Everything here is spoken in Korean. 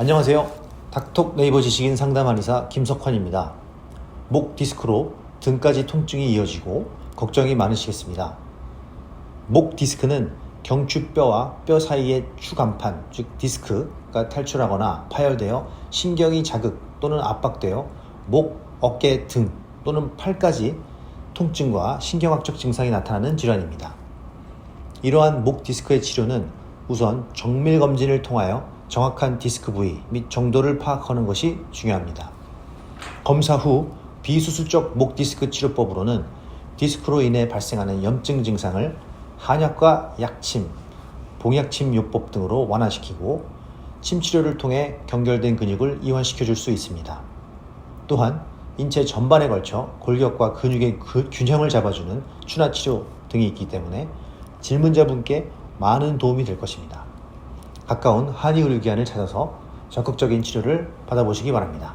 안녕하세요. 닥톡 네이버 지식인 상담 한의사 김석환입니다. 목 디스크로 등까지 통증이 이어지고 걱정이 많으시겠습니다. 목 디스크는 경추뼈와 뼈 사이의 추간판, 즉 디스크가 탈출하거나 파열되어 신경이 자극 또는 압박되어 목, 어깨, 등 또는 팔까지 통증과 신경학적 증상이 나타나는 질환입니다. 이러한 목 디스크의 치료는 우선 정밀 검진을 통하여 정확한 디스크 부위 및 정도를 파악하는 것이 중요합니다. 검사 후 비수술적 목 디스크 치료법으로는 디스크로 인해 발생하는 염증 증상을 한약과 약침, 봉약침 요법 등으로 완화시키고 침 치료를 통해 경결된 근육을 이완시켜 줄 수 있습니다. 또한 인체 전반에 걸쳐 골격과 근육의 그 균형을 잡아주는 추나 치료 등이 있기 때문에 질문자분께 많은 도움이 될 것입니다. 가까운 한의의료기관을 찾아서 적극적인 치료를 받아보시기 바랍니다.